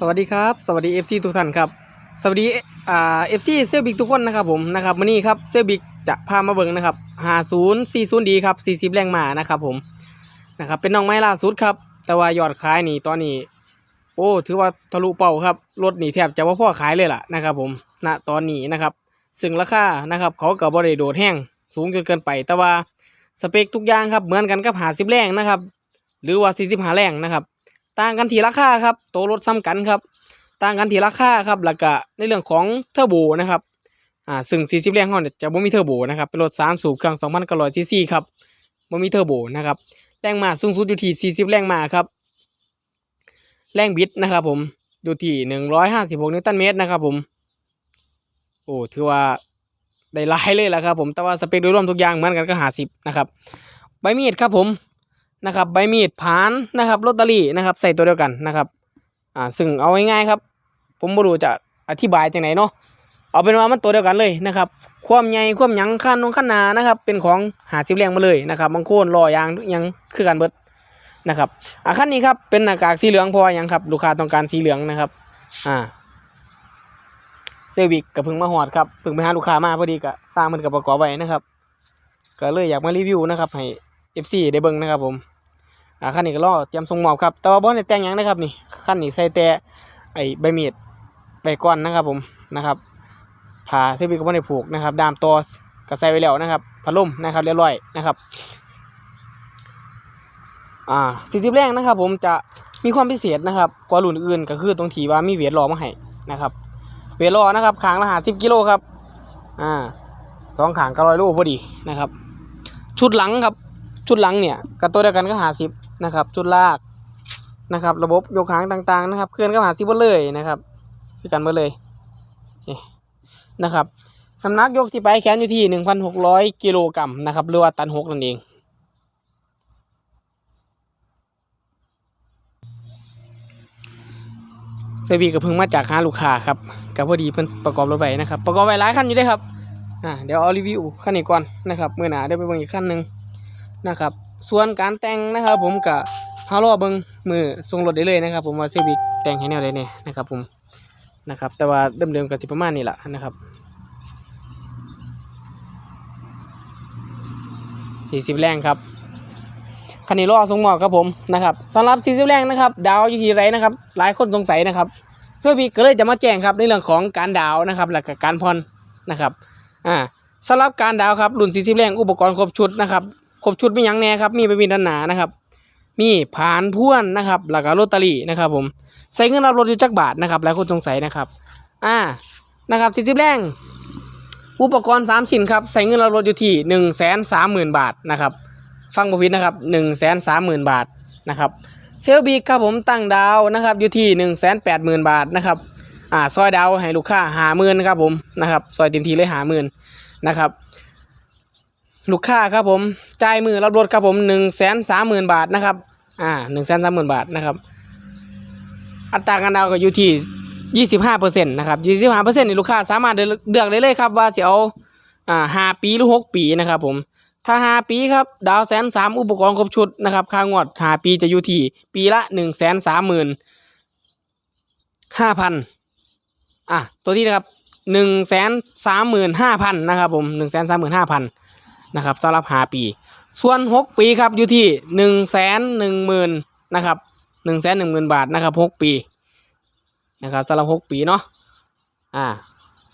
สวัสดีครับสวัสดี FC ทุกท่านครับสวัสดีอ่า FC เซลบิกทุกคนนะครับผมนะครับวันนี้ครับเซลบิกจะพามาเบิ่งนะครับ5040ดีครับ 40 แรงมานะครับผมนะครับเป็นน้องไม้ล่าสุดครับ แต่ว่ายอดขายนี่ตอนนี้ โอ้ถือว่าทะลุเป้าครับรถนี่แทบจะว่าพ่อขายเลยล่ะนะครับผมณตอนนี้นะครับ ซึ่งราคานะครับเขากับบริโดดแห้งสูงจนเกินไป แต่ว่าสเปคทุกอย่างครับเหมือนกันกับหาสิบแรงนะครับ หรือว่าสี่สิบหาแรงนะครับ ต่างกันที่ราคาครับตัวรถซ้ำกันครับ ต่างกันที่ราคาครับแล้วก็ในเรื่องของเทอร์โบนะครับอ่าซึ่ง 40 แรงเขาเนี่ยจะบ่มีเทอร์โบนะครับเป็นรถ3สูบเครื่อง2,900ซีซีครับบ่มีเทอร์โบนะครับแรงมาสูงสุดอยู่ที่ 40 แรงมาครับ แรงบิดนะครับผมอยู่ที่ 156 นิวตันเมตรนะครับผมโอ้ถือว่าได้หลายเลยแหละครับผมแต่ว่าสเปคโดยรวมทุกอย่างเหมือนกันก็50นะครับใบมีดครับผม นะครับใบมีดผานนะครับลอตเตอรี่นะครับใส่ตัวเดียวกันนะครับอ่าซึ่งเอาง่ายๆครับ ผมบ่รู้จะอธิบายจังไหนเนาะเอาเป็นว่ามันตัวเดียวกันเลยนะครับความใหญ่ความหยังขั้นนงขั้นหนานะครับ เป็นของหาจิบแรงมาเลยนะครับบางโคนล้อยางยังคือกันเบิดนะครับอ่าขั้นนี้ครับเป็นหน้ากากสีเหลืองพราะว่าหยังครับ ลูกค้าต้องการสีเหลืองนะครับอ่าเซอร์วิกกับพึ่งมาหอดครับพึ่งไปหาลูกค้ามาพอดีก็สร้างมันกับประกอบไว้นะครับ ก็เลยอยากมารีวิวนะครับให้ FC ได้เบิ่งนะครับผม อ่าขั้นนี้ก็รอเตรียมส่งมอบครับแต่ว่าบ่ได้แต่งยังนะครับนี่ขั้นนี้ใส่แต่ไอ้ใบมีดไปก่อนนะครับผมนะครับผ่าเสื้อบีก็บ่ได้ผูกนะครับดามตัวก็ใส่ไว้แล้วนะครับพัดลมนะครับเรียบร้อยนะครับอ่า40แรงนะครับ ผมจะมีความพิเศษนะครับกว่ารุ่นอื่นก็คือตรงที่ว่ามีเวทล้อมาให้นะครับเวทล้อนะครับขางละ50กิโลครับอ่าสองขางก็ร้อยโลพอดีนะครับ ชุดหลังครับ ชุดหลังเนี่ยกับตัวเดียวกันก็หาสิบ นะครับชุดลากนะครับ ระบบยกหางต่างๆนะครับ เคลื่อนก็หาสิบหมดเลยนะครับคือกันหมดเลยนี่นะครับน้ำหนักยกที่ไปแขนอยู่ที่หนึ่งพันหกร้อยกิโลกรัมนะครับหรือว่าตันหกนั่นเองเซบีก็เพิ่งมาจากหาลูกค้าครับกับพอดีเพิ่นประกอบรถไว้นะครับ ประกอบไว้หลายคันอยู่เด้ครับอ่าเดี๋ยวเอารีวิวคันนี้ก่อนนะครับเมื่อหนาเดี๋ยวไปเบิ่งอีกคันหนึ่งนะครับ ส่วนการแต่งนะครับ ผมกับฮารอเบิงมือทรงรถได้เลยนะครับ ผมว่าเซบิกแต่งให้แนวใดเนี่ยนะครับ ผมนะครับ แต่ว่าเดิมๆกับสิประมาณนี้แหละนะครับสี่สิบแรงครับคันนี้รอทรงหมอบครับผมนะครับสำหรับสี่สิบแรงนะครับ ดาวอยู่ที่ไรนะครับ หลายคนสงสัยนะครับเซบิกก็เลยจะมาแจ้งครับในเรื่องของการดาวนะครับและก็การผ่อนนะครับอ่าสำหรับการดาวครับรุ่น40แรงอุปกรณ์ครบชุดนะครับ ครบชุดมีหยังแน่ครับ มีใบมีด้านหนานะครับ มีผานพ่วนนะครับแล้วก็ลอตเตอรี่นะครับผมใส่เงินรับรถอยู่จักบาทนะครับหลายคนสงสัยนะครับ อ่านะครับสี่สิบแรงอุปกรณ์สามชิ้นครับใส่เงินรับรถอยู่ที่หนึ่งแสนสามหมื่นบาทนะครับ ฟังบพิดนะครับหนึ่งแสนสามหมื่นบาทนะครับเซลบีครับผมตั้งดาวนะครับอยู่ที่หนึ่งแสนแปดหมื่นบาทนะครับอ่าซอยดาวให้ลูกค้าหาหมื่นครับผมนะครับซอยเต็มทีเลยหาหมื่นนะครับ ลูกค้าครับผมจ่ายมือรับรถครับผมหนึ่งแสนสามหมื่นบาทนะครับ อ่าหนึ่งแสนสามหมื่นบาทนะครับ อัตราการดาวน์ก็อยู่ที่ยี่สิบห้าเปอร์เซ็นต์นะครับยี่สิบห้าเปอร์เซ็นต์นี่ลูกค้าสามารถเลือกได้เลยครับว่าสิเอาอ่าห้าปีหรือหกปีนะครับผมถ้าห้าปีครับดาวแสนสามอุปกรณ์ครบชุดนะครับค่างวดห้าปีจะอยู่ที่ปีละหนึ่งแสนสามหมื่นห้าพันอะตัวที่นะครับหนึ่งแสนสามหมื่นห้าพันนะครับผมหนึ่งแสนสามหมื่นห้าพัน นะครับสำหรับหาปี ส่วน 6 ปีครับอยู่ที่1นึ่งแสนหนึ่งหมื่นนะครับหนึ่งแสนหนึ่งหมื่นบาทนะครับ 6 ปีนะครับสำหรับ 6 ปีเนาะอ่า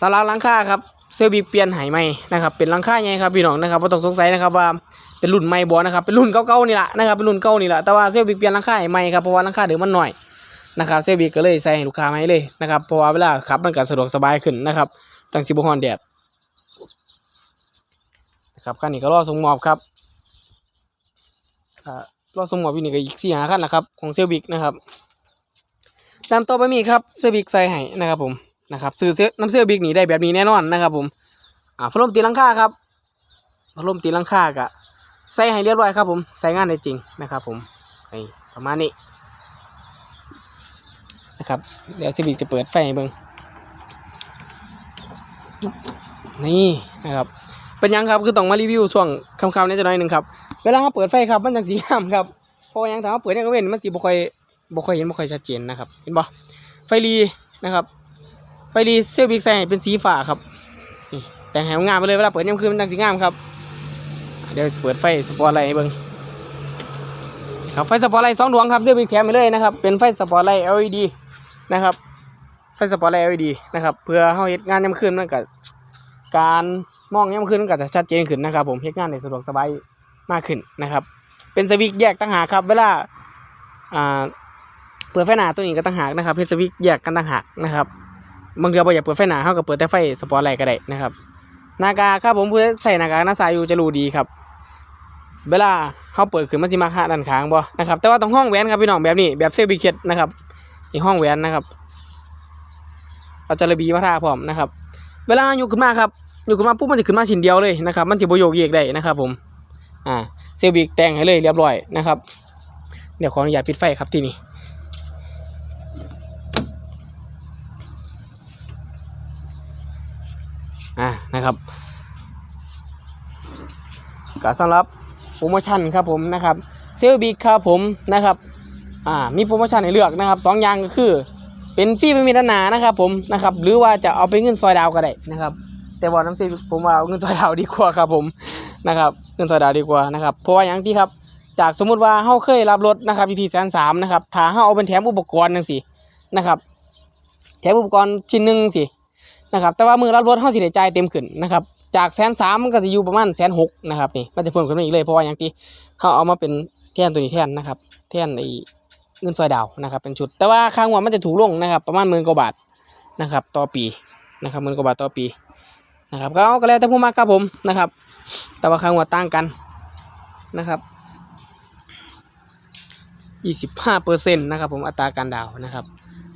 สำหรับลังค่าครับเซลบีเปลี่ยนใหายใหม่นะครับเป็นลังค่าไงครับพี่น้องนะครับไม่ต้องสงสัยนะครับว่าเป็นรุ่นใหม่บ่นะครับเป็นรุ่นเก่าๆนี่แหละนะครับเป็นรุ่นเก่านี่แหละแต่ว่าเซลบีเปลี่ยนลังค่าใหม่ครับเพราะว่าลังค่าเดิมมันหน่อยนะครับเซลบีก็เลยใส่ให้ลูกค้าใหม่เลยนะครับเพราะว่าเวลาขับมันก็สะดวกสบายขึ้นนะครับตั้งสิบฮอนแดด ครับคันนี้ก็รอส่งมอบครับอ่ารอส่งมอบอยู่นี่ก็อีกสี่หาคันนะครับ ของเซลบิกนะครับตามต่อไปมีครับเซลบิกใส่ให้นะครับผมนะครับซื้อเซลน้ำเซลบิกนี่ได้แบบนี้แน่นอนนะครับ ผมอ่าพัดลมตีลังคาครับพัดลมตีลังคากะใส่ให้เรียบร้อยครับผมใส่งานได้จริงนะครับ ผมนี่ประมาณนี้นะครับเดี๋ยวเซลบิกจะเปิดไฟให้เบิ่งนี่นะครับ เป็นยังครับคือต้องมารีวิวช่วงคำๆนี้จะน่อยหนึ่งครับเวลาเขาเปิดไฟครับมันจังสีงามครับเพราะว่ายังถ้าเขาเปิดเนี่ยก็เว้นมันสีบ่ค่อยบ่ค่อยเห็นบ่ค่อยชัดเจนนะครับเห็นบ่ไฟรีนะครับ ไฟรีเซลบิกใส่เป็นสีฟ้าครับแต่งให้งามไปเลยเวลาเปิดยามคืนมันจังสีงามครับเดี๋ยวเปิดไฟสปอร์ตไลท์เบิ่งครับไฟสปอร์ตไลท์สองดวงครับเซลบิกแถมไปเลยนะครับเป็นไฟสปอร์ตไลท์ LED นะครับไฟสปอร์ตไลท์ LED นะครับเพื่อเฮาเฮ็ดงานยามคืนมันก็การ มองยามคืนมันก็จะชัดเจนขึ้นนะครับ ผมเฮ็ดงานได้สะดวกสบายมากขึ้นนะครับ เป็นสวิตช์แยกต่างหากครับ เวลาอ่าเปิดไฟหน้าตัวนี้ก็ต่างหากนะครับเป็นสวิตช์แยกกันต่างหากนะครับบางเทีเราอยากเปิดไฟหน้าเขาก็เปิดแต่ไฟสปอร์ตไลท์ก็ได้นะครับหน้ากาครับผมผู้ใส่หน้ากาหน้าสายอยู่จะรู้ดีครับ เวลาเขาเปิดขึ้นมันสิมาหาด้านข้างบ่นะครับแต่ว่าต้องห้องแหวนครับพี่น้องแบบนี้แบบเซลบิเคตนะครับนี่ห้องแหวนนะครับเอาจาระบีมาทาพร้อมนะครับ เวลาอยู่ขึ้นมาครับ อยู่ขึ้นมาปุ๊บมันจะขึ้นมาชิ้นเดียวเลยนะครับ มันจะประโยคเยกได้นะครับ ผม อ่า เซลบิกแต่งให้เลยเรียบร้อยนะครับ เดี๋ยวขออนุญาตปิดไฟครับที่นี่อ่านะครับก็สำหรับโปรโมชั่นครับผมนะครับเซลบิกครับผมนะครับอ่ามีโปรโมชั่นให้เลือกนะครับสองอย่างก็คือ เป็นฟรีไม่มีด้านหนานะครับผมนะครับหรือว่าจะเอาไปเงินซอยดาวก็ได้นะครับ แต่ว่าน้ำซีผมว่าเอาเงินซอยดาวดีกว่าครับผมนะครับเงินซอยดาวดีกว่านะครับเพราะว่าอย่างที่ครับจากสมมุติว่าเฮาเคยรับรถนะครับอยู่ที่แสนสามนะครับถ้าเฮาเอาเป็นแถมอุปกรณ์จังซี่นะครับแถมอุปกรณ์ชิ้นหนึ่งสินะครับแต่ว่ามือรับรถเฮาสิได้จ่ายเต็มขึ้นนะครับจากแสนสามมันก็จะอยู่ประมาณแสนหกนะครับนี่มันจะเพิ่มขึ้นมาอีกเลยเพราะว่าอย่างที่เฮาเอามาเป็นแท่นตัวนี้แท่นนะครับแท่นไอเงินซอยดาวนะครับเป็นชุด แต่ว่าค่างวดมันจะถูกลงนะครับ ประมาณหมื่นกว่าบาทนะครับต่อปีนะครับหมื่นกว่าบาทต่อปี นะครับก็เอาก็แล้วแต่ผู้มากครับผมนะครับ แต่ว่าค่างวต่างกันนะครับ25เปอร์เซ็นต์นะครับผมอัตราการดาวนะครับ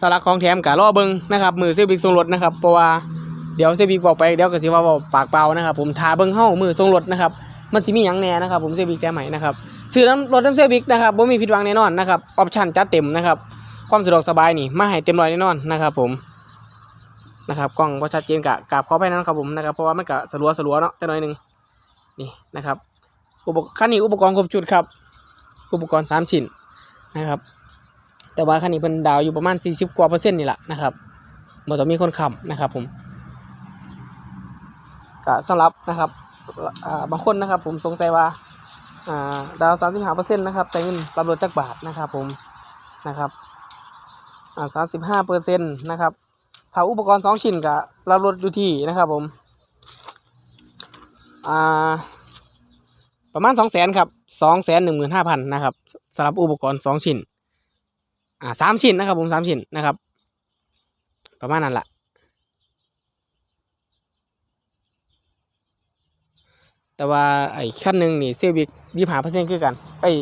สาระของแถมกะรอเบิงนะครับมือเซบิกทรงรถนะครับเพราะว่าเดี๋ยวเซบิกบอกไปเดี๋ยวก็สิว่าเว้าปากเปล่านะครับ ผมทาเบิงเฮ้ามือทรงรถนะครับมันสิมีหยังแน่นะครับ ผมเซบิกแก้ใหม่นะครับซื้อน้ำรถน้ำเซบิกนะครับบ่มีผิดหวังแน่นอนนะครับออปชั่นจัดเต็มนะครับความสะดวกสบายนี่มาให้เต็มร้อยแน่นอนนะครับผม นะครับกล้องบ่ชัดเจนกะกราบขอไปนะครับผมนะครับเพราะว่ามันกะสลัวสลัวเนาะแต่น้อยหนึงนี่นะครับอุปกรณ์คันนี้อุปกรณ์ครบชุดครับอุปกรณ์สามชิ้นนะครับ แต่ว่าคันนี้เป็นดาวอยู่ประมาณ40กว่าเปอร์เซ็นต์นี่แหละนะครับบ่ต้องมีคนขับนะครับผมก็สำหรับนะครับบางคนนะครับ ผมสงสัยว่าอ่าดาว35เปอร์เซ็นต์นะครับใช้เงินรับรถจักบาทนะครับผมนะครับอ่า35เปอร์เซ็นต์นะครับ ถ้าอุปกรณ์สองชิ้นก็รับรถอยู่ที่นะครับผม อ่า ประมาณสองแสนครับสองแสนหนึ่งหมื่นห้าพันนะครับสำหรับอุปกรณ์สองชิ้น อ่าสามชิ้นนะครับผมสามชิ้นนะครับ ประมาณนั้นแหละแต่ว่าไอ้ขั้นหนึ่งนี่เซลบิกยี่ห้าเปอร์เซ็นต์คือกันไอ้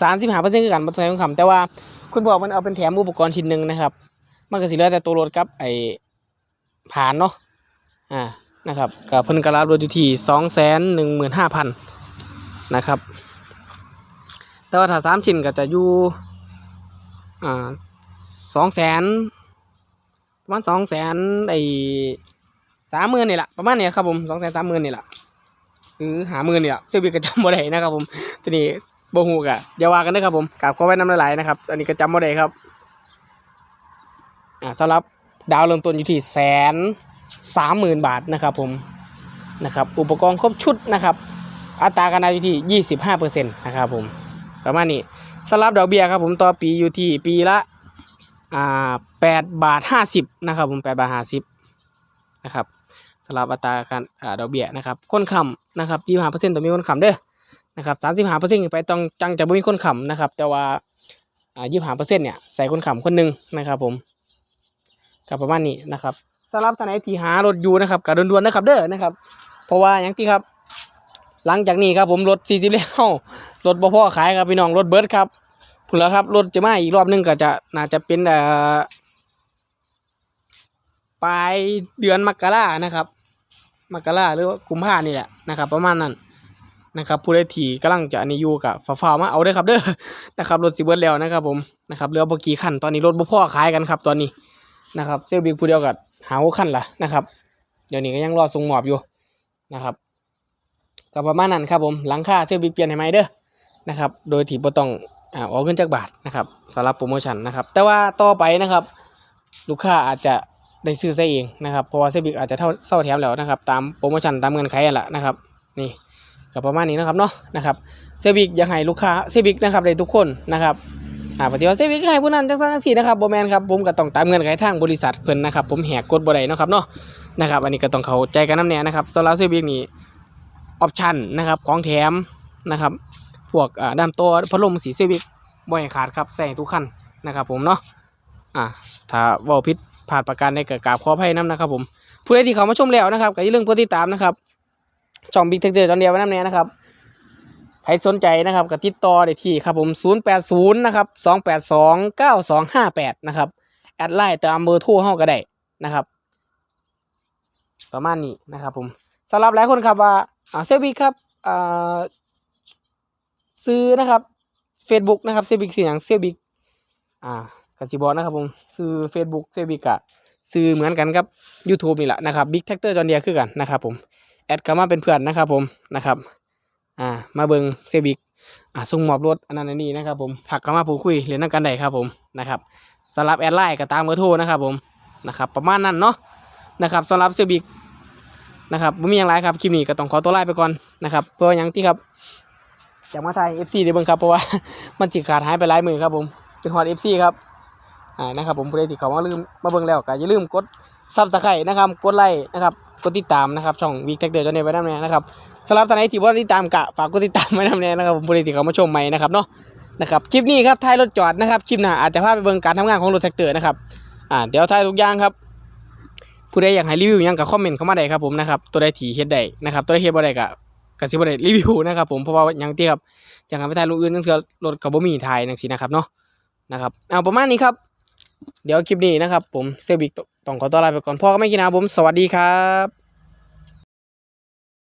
สามสิบห้าเปอร์เซ็นต์คือกันบนใช้ของคำแต่ว่าคุณบอกมันเอาเป็นแถมอุปกรณ์ชิ้นหนึ่งนะครับ มันก็สิเหลือแต่ตัวรถกับไอ้ผ่านเนาะอ่านะครับกับเพิ่นกระลาบรถอยู่ที่สองแสนหนึ่งหมื่นห้าพันนะครับ แต่ว่าถ้าสามชิ้นก็จะอยู่อ่าสองแสนประมาณสองแสนไอ้สามหมื่นนี่แหละประมาณนี้ครับผมสองแสนสามหมื่นนี่แหละหรือหาหมื่นนี่แหละเซลบิก็จำบ่ได้นะครับผมทีนี้โบฮูกะอย่าว่ากันนะครับผมกราบขอไว้น้ำลายๆนะครับ อันนี้ก็จำบ่ได้ครับ อ่าสำหรับดาวเริ่มต้นอยู่ที่แสนสามหมื่นบาทนะครับผมนะครับอุปกรณ์ครบชุดนะครับ อัตราการดาวอยู่ที่25%นตนะครับผมประมาณนี้สำหรับดอกเบี้ยครับผมต่อปีอยู่ที่ปีละอ่า8บาท50นะครับผม8บาท50นะครับสำหรับอัตราการอ่าดอกเบี้ยนะครับคนค้ำนะครับ25%ต้องมีคนค้ำเด้อนะครับ35%ขึ้าเปอร์เซ็นต์ไปต้องจังจะไม่มีคนค้ำนะครับแต่ว่าอ่า25%เนี่ยใส่คนค้ำคนหนึ่งนะครับผม กับประมาณนี้นะครับสำหรับท่านไหนที่หารถอยู่นะครับก็ด่วนๆนะครับ เด้อนะครับ เพราะว่าอย่างที่ครับ หลังจากนี้ครับผมรถ 40แล้วรถบ่พอขายครับพี่น้องรถเบิร์ดครับพุ่นแล้วครับรถจะมาอีกรอบหนึงก็จะน่าจะเป็นเอ่อปลายเดือนมกรานะครับมกราหรือกุมภานี่แหละนะครับ ประมาณนั้นนะครับผู้ใดที่กำลังจะอันนี้อยู่กับฝ่าๆมาเอาเด้ครับเด้อนะครับรถสิเบิร์ดแล้วนะครับผมนะครับเหลือบ่กี่คันตอนนี้รถบ่พอขายกันครับ ตอนนี้ นะครับเซลบิกผู้เดียวกับหาหกคันละนะครับ เดี๋ยวนี้ก็ยังรอส่งมอบอยู่นะครับก็ประมาณนั้นครับผมหลังค่าเซลบิเปลี่ยนให้ไหมเด้อนะครับโดยที่บ่ต้องอ่าออกเงินจากบาทนะครับสำหรับโปรโมชั่นนะครับ แต่ว่าต่อไปนะครับ ลูกค้าอาจจะได้ซื้อซะเองนะครับเพราะว่าเซบิกอาจจะเท่าเศร้าแถมแล้วนะครับ ตามโปรโมชั่นตามเงื่อนไขนั่นแหละนะครับ นี่ก็ประมาณนี้นะครับเนาะนะครับเซบิกอยากให้ลูกค้าเซบิกนะครับได้ทุกคนนะครับ อ่าปฏิวัติเซบิกให้ผู้นั้นจังซั่นจังซี่นะครับบ่แม่นครับผมก็ต้องตามเงื่อนไขทางบริษัทเพิ่นนะครับผมแหกกฎบ่ได้เนาะครับเนาะนะครับอันนี้ก็ต้องเข้าใจกันนำแน่นะครับสำหรับเซบิกนี่ออปชั่นนะครับของแถมนะครับพวกอ่าด้านตัวพัดลมสีเซบิกบ่ให้ขาดครับใส่ทุกคันนะครับผมเนาะอ่าถ้าเว้าผิดพลาดประการใดก็กราบขออภัยนํนะครับผมผู้ใดที่เข้ามาชมแล้วนะครับก็อย่าลืมกดติดตามนะครับช่องบิ๊กเทคเตอร์ตอนเดียวไว้น้ำเนี้ยนะครับ ใครสนใจนะครับก็ติดต่อได้ที่ครับผม 080 นะครับ 282 9258 นะครับ แอดไลน์ตามเบอร์โทรเฮาก็ได้นะครับ ประมาณนี้นะครับผมสำหรับหลายคนครับว่าเซบิกครับซื้อนะครับ Facebook นะครับเซบิกเสียงเซบิกอ่ากสิบอกนะครับผมซื้อ Facebook เซบิกอะซื้อเหมือนกันกับ YouTube นี่แหละนะครับ Big Tractor จอนเดียคือกันนะครับผม แอดเข้ามาเป็นเพื่อนนะครับผมนะครับ อ่ามาเบิงเซบิกอ่าส่งมอบรถอันนั้นอันนี้นะครับผมถักเข้ามาพูดคุยเรียนนักกันได้ครับผมนะครับสำหรับแอดไลน์ก็ตามเบอร์โทรนะครับผมนะครับประมาณนั้นเนาะนะครับสำหรับเซบิกนะครับไม่มีอย่างไรครับคลิปนี้ก็ต้องขอตัวลาไปก่อนนะครับเพื่ออย่างที่ครับอยากมาถ่าย FC เดี๋ยวเบิ่งครับเพราะว่ามันจิขาดหายไปหลายมือครับผมเป็นฮอต FC ครับอ่านะครับผมผู้ใดที่เขามาลืมมาเบิ่งแล้วก็อย่าลืมกดซับสไครต์นะครับกดไลค์นะครับกดติดตามนะครับช่องวีแท็กเดอร์จนเนไว้ด้านในนะครับ สำหรับท่านไหนที่ว่าติดตามกะฝากกดติดตามไว้ด้านในะครับผมผู้ใดที่เขามาชมใหม่นะครับเนาะนะครับคลิปนี้ครับท้ายรถจอดนะครับคลิปหน้าอาจจะพาไปเบิ่งการทำงานของรถแท็กเตอร์นะครับอ่าเดี๋ยวท้ายทุกอย่างครับผู้ใดอยากให้รีวิวยังก็คอมเมนต์เข้ามาได้ครับผมนะครับตัวใดที่เฮ็ดได้นะครับตัวใดเฮ็ดบ่ได้ก็ก็สิบ่ได้รีวิวนะครับผมเพราะว่าย่างที่ครับอย่างไปถ่ายรูปอื่นจังซี่รถก็บ่มีถ่ายจังซี่นะครับเนาะนะครับเอาประมาณนี้ครับ เดี๋ยวคลิปนี้นะครับ ผมเซบิกต้องขอตัวลาไปก่อนพ่อก็ไม่กินนะผมสวัสดีครับ